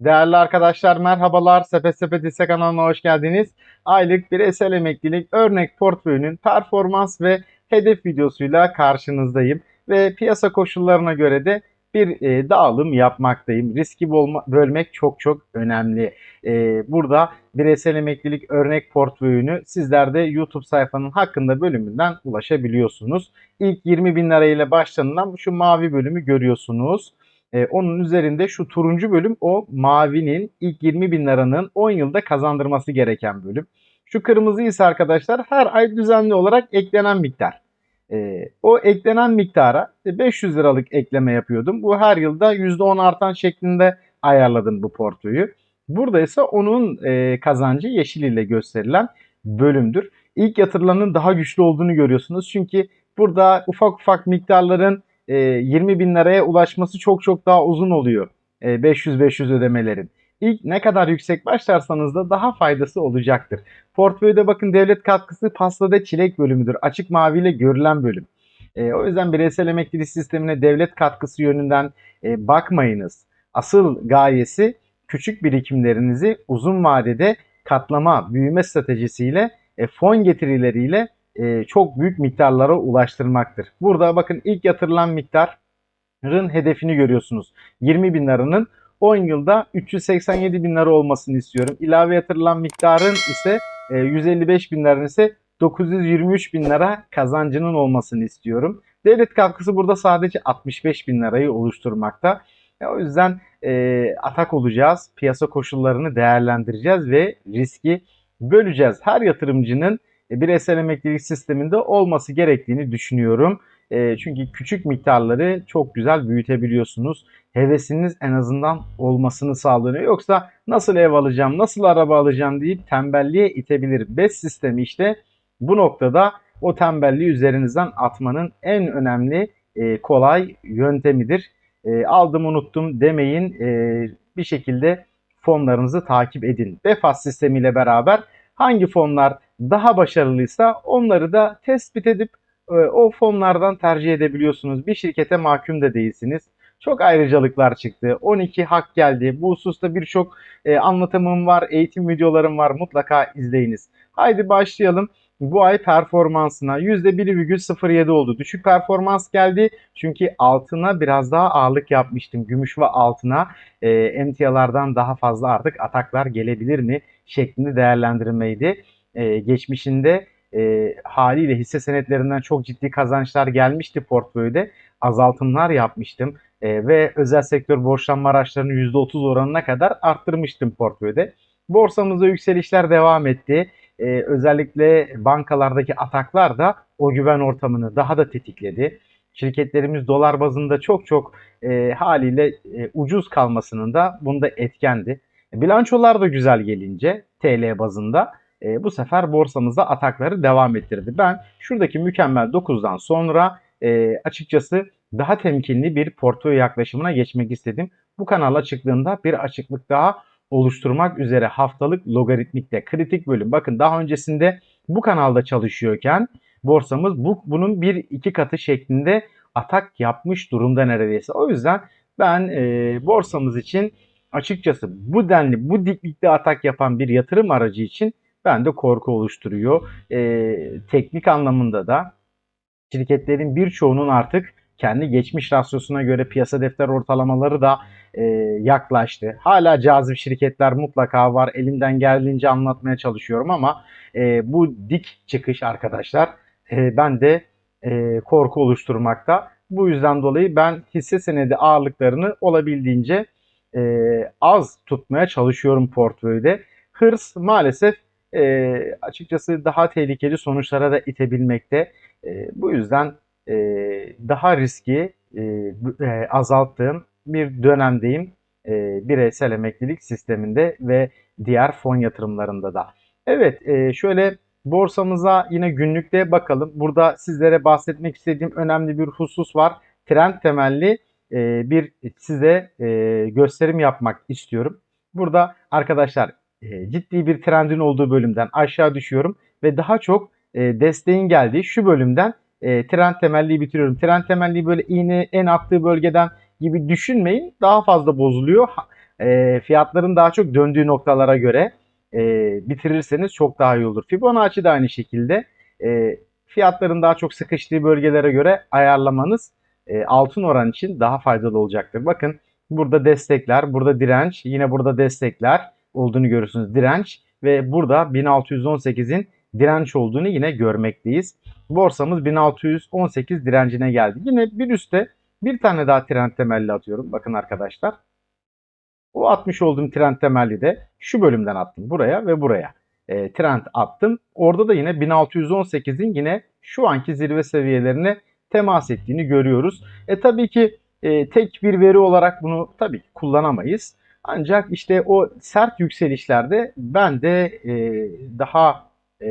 Değerli arkadaşlar merhabalar. Sepet Sepet Hisse kanalına hoş geldiniz. Aylık bireysel emeklilik örnek portföyünün performans ve hedef videosuyla karşınızdayım. Ve piyasa koşullarına göre de bir e, dağılım yapmaktayım. Riski bolma- bölmek çok çok önemli. E, burada bireysel emeklilik örnek portföyünü sizler de YouTube sayfanın hakkında bölümünden ulaşabiliyorsunuz. İlk 20 bin lirayla başlanılan şu mavi bölümü görüyorsunuz. Ee, onun üzerinde şu turuncu bölüm o mavinin ilk 20 bin liranın 10 yılda kazandırması gereken bölüm. Şu kırmızı ise arkadaşlar her ay düzenli olarak eklenen miktar. Ee, o eklenen miktara 500 liralık ekleme yapıyordum. Bu her yılda %10 artan şeklinde ayarladım bu portföyü. Burada ise onun e, kazancı yeşil ile gösterilen bölümdür. İlk yatırılanın daha güçlü olduğunu görüyorsunuz. Çünkü burada ufak ufak miktarların e, 20 bin liraya ulaşması çok çok daha uzun oluyor. E, 500-500 ödemelerin. İlk ne kadar yüksek başlarsanız da daha faydası olacaktır. Portföyde bakın devlet katkısı pastada çilek bölümüdür. Açık maviyle görülen bölüm. E, o yüzden bireysel emeklilik sistemine devlet katkısı yönünden e, bakmayınız. Asıl gayesi küçük birikimlerinizi uzun vadede katlama, büyüme stratejisiyle e, fon getirileriyle e, çok büyük miktarlara ulaştırmaktır. Burada bakın ilk yatırılan miktarın hedefini görüyorsunuz. 20 bin liranın 10 yılda 387 bin lira olmasını istiyorum. İlave yatırılan miktarın ise e, 155 bin liranın ise 923 bin lira kazancının olmasını istiyorum. Devlet katkısı burada sadece 65 bin lirayı oluşturmakta. E, o yüzden e, atak olacağız. Piyasa koşullarını değerlendireceğiz ve riski böleceğiz. Her yatırımcının bireysel emeklilik sisteminde olması gerektiğini düşünüyorum. E, çünkü küçük miktarları çok güzel büyütebiliyorsunuz. Hevesiniz en azından olmasını sağlanıyor. Yoksa nasıl ev alacağım, nasıl araba alacağım deyip tembelliğe itebilir. BES sistemi işte bu noktada o tembelliği üzerinizden atmanın en önemli e, kolay yöntemidir. E, aldım unuttum demeyin. E, bir şekilde fonlarınızı takip edin. BEFAS sistemiyle beraber hangi fonlar daha başarılıysa onları da tespit edip e, o fonlardan tercih edebiliyorsunuz. Bir şirkete mahkum da değilsiniz. Çok ayrıcalıklar çıktı. 12 hak geldi. Bu hususta birçok e, anlatımım var, eğitim videolarım var. Mutlaka izleyiniz. Haydi başlayalım. Bu ay performansına %1,07 oldu. Düşük performans geldi. Çünkü altına biraz daha ağırlık yapmıştım. Gümüş ve altına e, emtialardan daha fazla artık ataklar gelebilir mi şeklinde değerlendirmeydi. E, geçmişinde e, haliyle hisse senetlerinden çok ciddi kazançlar gelmişti portföyde. Azaltımlar yapmıştım e, ve özel sektör borçlanma araçlarını %30 oranına kadar arttırmıştım portföyde. Borsamızda yükselişler devam etti. E, özellikle bankalardaki ataklar da o güven ortamını daha da tetikledi. Şirketlerimiz dolar bazında çok çok e, haliyle e, ucuz kalmasının da bunda etkendi. Bilançolar da güzel gelince TL bazında e, bu sefer borsamızda atakları devam ettirdi. Ben şuradaki mükemmel 9'dan sonra e, açıkçası daha temkinli bir portföy yaklaşımına geçmek istedim. Bu kanal açıklığında bir açıklık daha oluşturmak üzere haftalık logaritmikte kritik bölüm. Bakın daha öncesinde bu kanalda çalışıyorken borsamız bu, bunun bir iki katı şeklinde atak yapmış durumda neredeyse. O yüzden ben e, borsamız için açıkçası bu denli bu diklikte atak yapan bir yatırım aracı için bende korku oluşturuyor. E, teknik anlamında da şirketlerin birçoğunun artık kendi geçmiş rasyosuna göre piyasa defter ortalamaları da e, yaklaştı. Hala cazip şirketler mutlaka var. Elimden geldiğince anlatmaya çalışıyorum ama e, bu dik çıkış arkadaşlar e, ben de e, korku oluşturmakta. Bu yüzden dolayı ben hisse senedi ağırlıklarını olabildiğince e, az tutmaya çalışıyorum portföyde. Hırs maalesef e, açıkçası daha tehlikeli sonuçlara da itebilmekte. E, bu yüzden e, daha riski e, e, azalttığım bir dönemdeyim e, bireysel emeklilik sisteminde ve diğer fon yatırımlarında da. Evet e, şöyle borsamıza yine günlükte bakalım. Burada sizlere bahsetmek istediğim önemli bir husus var. Trend temelli e, bir size e, gösterim yapmak istiyorum. Burada arkadaşlar e, ciddi bir trendin olduğu bölümden aşağı düşüyorum ve daha çok e, desteğin geldiği şu bölümden e, trend temelliyi bitiriyorum. Trend temelliyi böyle iğne en attığı bölgeden gibi düşünmeyin. Daha fazla bozuluyor. e, fiyatların daha çok döndüğü noktalara göre e, bitirirseniz çok daha iyi olur. Fibonacci de aynı şekilde e, fiyatların daha çok sıkıştığı bölgelere göre ayarlamanız e, altın oran için daha faydalı olacaktır. Bakın burada destekler, burada direnç, yine burada destekler olduğunu görürsünüz. Direnç ve burada 1618'in direnç olduğunu yine görmekteyiz. Borsamız 1618 direncine geldi. Yine bir üstte bir tane daha trend temelli atıyorum. Bakın arkadaşlar. O atmış olduğum trend temelli de şu bölümden attım. Buraya ve buraya. E, trend attım. Orada da yine 1618'in yine şu anki zirve seviyelerine temas ettiğini görüyoruz. E tabii ki e, tek bir veri olarak bunu tabii kullanamayız. Ancak işte o sert yükselişlerde ben de e, daha e,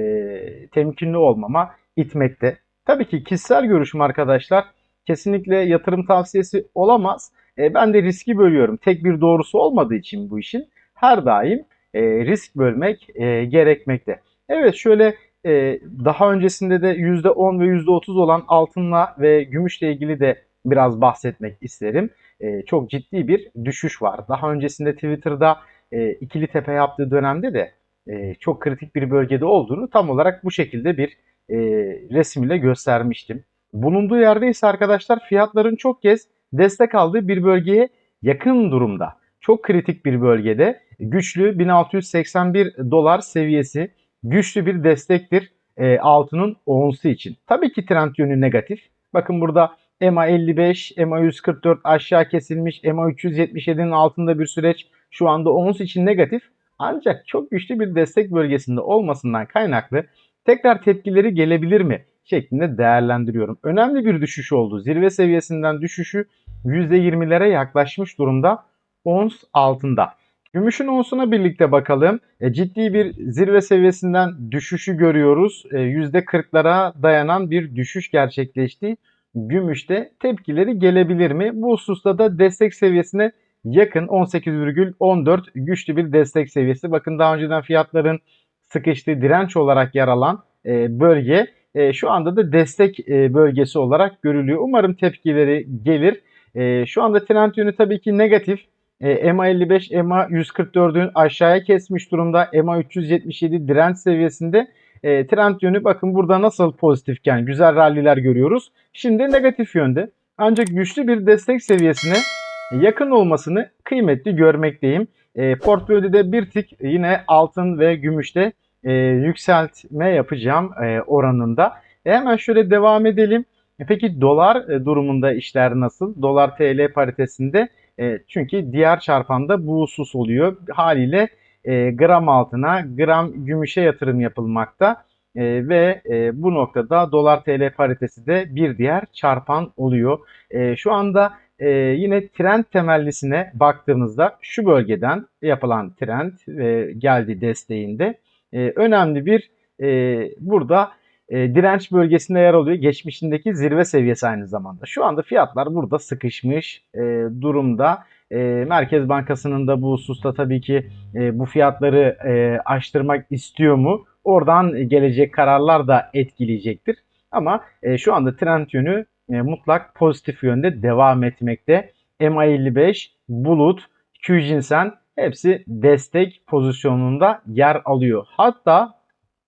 temkinli olmama itmekte. Tabii ki kişisel görüşüm arkadaşlar kesinlikle yatırım tavsiyesi olamaz. E, ben de riski bölüyorum. Tek bir doğrusu olmadığı için bu işin her daim e, risk bölmek e, gerekmekte. Evet şöyle e, daha öncesinde de %10 ve %30 olan altınla ve gümüşle ilgili de biraz bahsetmek isterim. E, çok ciddi bir düşüş var. Daha öncesinde Twitter'da e, ikili tepe yaptığı dönemde de e, çok kritik bir bölgede olduğunu tam olarak bu şekilde bir e, resim ile göstermiştim. Bulunduğu yerde ise arkadaşlar fiyatların çok kez destek aldığı bir bölgeye yakın durumda. Çok kritik bir bölgede güçlü 1681 dolar seviyesi güçlü bir destektir e, altının onsu için. Tabii ki trend yönü negatif. Bakın burada EMA 55, EMA 144 aşağı kesilmiş, EMA 377'nin altında bir süreç şu anda ons için negatif. Ancak çok güçlü bir destek bölgesinde olmasından kaynaklı tekrar tepkileri gelebilir mi şeklinde değerlendiriyorum. Önemli bir düşüş oldu. Zirve seviyesinden düşüşü %20'lere yaklaşmış durumda ons altında. Gümüşün onsuna birlikte bakalım. E, ciddi bir zirve seviyesinden düşüşü görüyoruz. E, %40'lara dayanan bir düşüş gerçekleşti. Gümüşte tepkileri gelebilir mi? Bu hususta da destek seviyesine yakın 18,14 güçlü bir destek seviyesi. Bakın daha önceden fiyatların sıkıştığı direnç olarak yer alan e, bölge e, şu anda da destek e, bölgesi olarak görülüyor. Umarım tepkileri gelir. E, şu anda trend yönü tabii ki negatif. E, EMA 55, EMA 144'ün aşağıya kesmiş durumda. EMA 377 direnç seviyesinde. E, trend yönü bakın burada nasıl pozitifken güzel ralliler görüyoruz. Şimdi negatif yönde. Ancak güçlü bir destek seviyesine yakın olmasını kıymetli görmekteyim. E, portföyde de bir tık yine altın ve gümüşte e, yükseltme yapacağım e, oranında. E, hemen şöyle devam edelim. E, peki dolar e, durumunda işler nasıl? Dolar TL paritesinde e, çünkü diğer çarpanda bu husus oluyor. Haliyle e, gram altına, gram gümüşe yatırım yapılmakta. E, ve e, bu noktada dolar TL paritesi de bir diğer çarpan oluyor. E, şu anda e, yine trend temellisine baktığımızda şu bölgeden yapılan trend e, geldi desteğinde e, önemli bir e, burada e, direnç bölgesinde yer alıyor. Geçmişindeki zirve seviyesi aynı zamanda. Şu anda fiyatlar burada sıkışmış e, durumda. E, Merkez Bankası'nın da bu hususta tabii ki e, bu fiyatları e, aştırmak istiyor mu? Oradan gelecek kararlar da etkileyecektir. Ama e, şu anda trend yönü e, mutlak pozitif yönde devam etmekte. MA55, Bulut, Qjinsen hepsi destek pozisyonunda yer alıyor. Hatta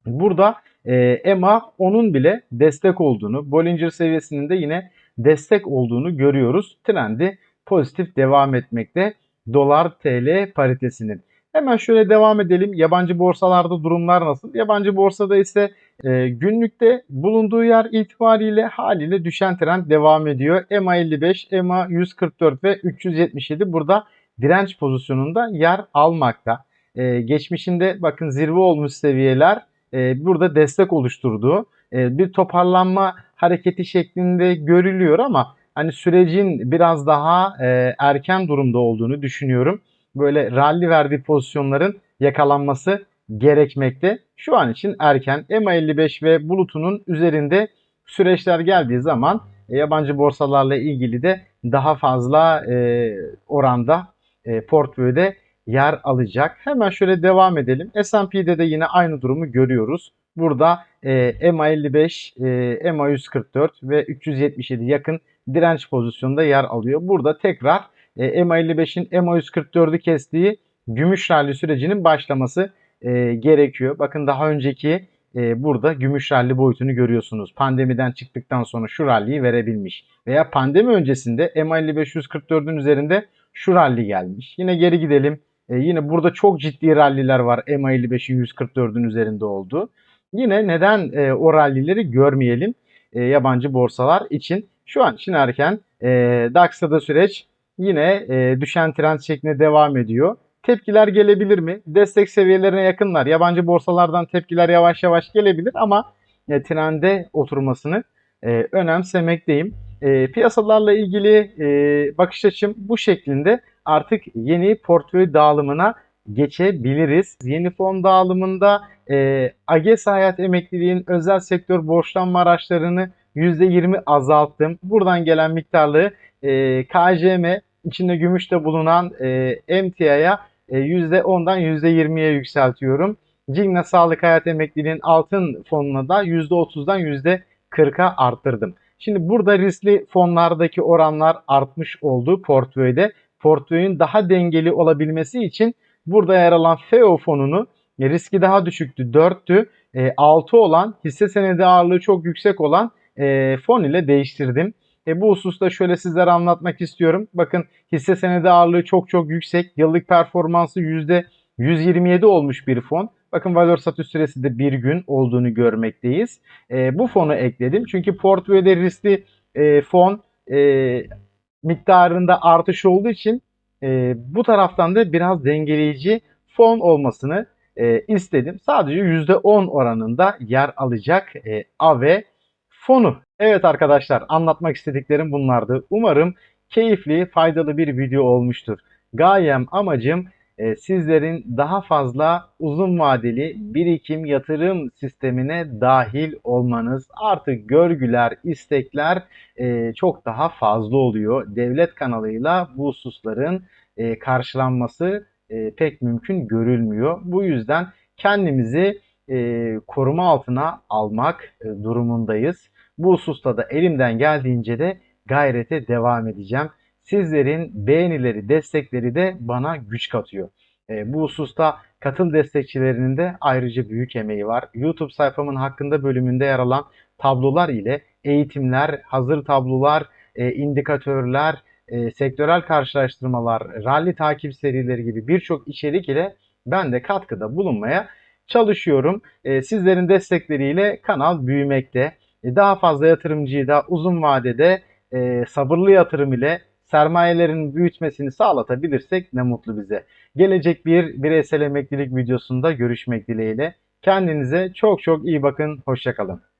burada e, EMA onun bile destek olduğunu, Bollinger seviyesinin de yine destek olduğunu görüyoruz. Trendi pozitif devam etmekte dolar TL paritesinin. Hemen şöyle devam edelim. Yabancı borsalarda durumlar nasıl? Yabancı borsada ise e, günlükte bulunduğu yer itibariyle haliyle düşen trend devam ediyor. EMA 55, EMA 144 ve 377 burada direnç pozisyonunda yer almakta. E, geçmişinde bakın zirve olmuş seviyeler e, burada destek oluşturduğu e, bir toparlanma hareketi şeklinde görülüyor ama hani sürecin biraz daha e, erken durumda olduğunu düşünüyorum. Böyle rally verdiği pozisyonların yakalanması gerekmekte. Şu an için erken MA55 ve bulutunun üzerinde süreçler geldiği zaman e, yabancı borsalarla ilgili de daha fazla e, oranda e, portföyde yer alacak. Hemen şöyle devam edelim. S&P'de de yine aynı durumu görüyoruz. Burada e, MA55, e, MA144 ve 377 yakın direnç pozisyonunda yer alıyor. Burada tekrar e, EMA55'in EMA144'ü kestiği gümüş rally sürecinin başlaması e, gerekiyor. Bakın daha önceki e, burada gümüş rally boyutunu görüyorsunuz. Pandemiden çıktıktan sonra şu rally'yi verebilmiş. Veya pandemi öncesinde EMA55 144'ün üzerinde şu rally gelmiş. Yine geri gidelim. E, yine burada çok ciddi ralliler var EMA55'in 144'ün üzerinde olduğu. Yine neden e, o rallileri görmeyelim e, yabancı borsalar için? Şu an için erken. E, DAX'ta da süreç yine e, düşen trend şeklinde devam ediyor. Tepkiler gelebilir mi? Destek seviyelerine yakınlar. Yabancı borsalardan tepkiler yavaş yavaş gelebilir ama e, trende oturmasını e, önemsemekteyim. E, piyasalarla ilgili e, bakış açım bu şeklinde. Artık yeni portföy dağılımına geçebiliriz. Yeni fon dağılımında e, AGES Hayat Emekliliğin özel sektör borçlanma araçlarını %20 azalttım. Buradan gelen miktarları e, KJM içinde gümüşte bulunan e, MTI'ye e, %10'dan %20'ye yükseltiyorum. Cigna Sağlık Hayat Emekliliğin altın fonuna da %30'dan %40'a arttırdım. Şimdi burada riskli fonlardaki oranlar artmış oldu portföyde. Portföyün daha dengeli olabilmesi için burada yer alan FEO fonunu e, riski daha düşüktü 4'tü. E, 6 olan hisse senedi ağırlığı çok yüksek olan e, fon ile değiştirdim. E, bu hususta şöyle sizlere anlatmak istiyorum. Bakın hisse senedi ağırlığı çok çok yüksek. Yıllık performansı %127 olmuş bir fon. Bakın valor satış süresi de bir gün olduğunu görmekteyiz. E, bu fonu ekledim. Çünkü portföyde riskli e, fon e, miktarında artış olduğu için e, bu taraftan da biraz dengeleyici fon olmasını e, istedim. Sadece %10 oranında yer alacak e, AVE fonu. Evet arkadaşlar anlatmak istediklerim bunlardı. Umarım keyifli, faydalı bir video olmuştur. Gayem, amacım e, sizlerin daha fazla uzun vadeli birikim yatırım sistemine dahil olmanız. Artık görgüler, istekler e, çok daha fazla oluyor. Devlet kanalıyla bu hususların e, karşılanması e, pek mümkün görülmüyor. Bu yüzden kendimizi e, koruma altına almak e, durumundayız. Bu hususta da elimden geldiğince de gayrete devam edeceğim. Sizlerin beğenileri, destekleri de bana güç katıyor. E, bu hususta katıl destekçilerinin de ayrıca büyük emeği var. YouTube sayfamın hakkında bölümünde yer alan tablolar ile eğitimler, hazır tablolar, e, indikatörler, e, sektörel karşılaştırmalar, rally takip serileri gibi birçok içerik ile ben de katkıda bulunmaya çalışıyorum. E, sizlerin destekleriyle kanal büyümekte. E, daha fazla yatırımcıyı da uzun vadede e, sabırlı yatırım ile sermayelerin büyütmesini sağlatabilirsek ne mutlu bize. Gelecek bir bireysel emeklilik videosunda görüşmek dileğiyle. Kendinize çok çok iyi bakın. Hoşçakalın.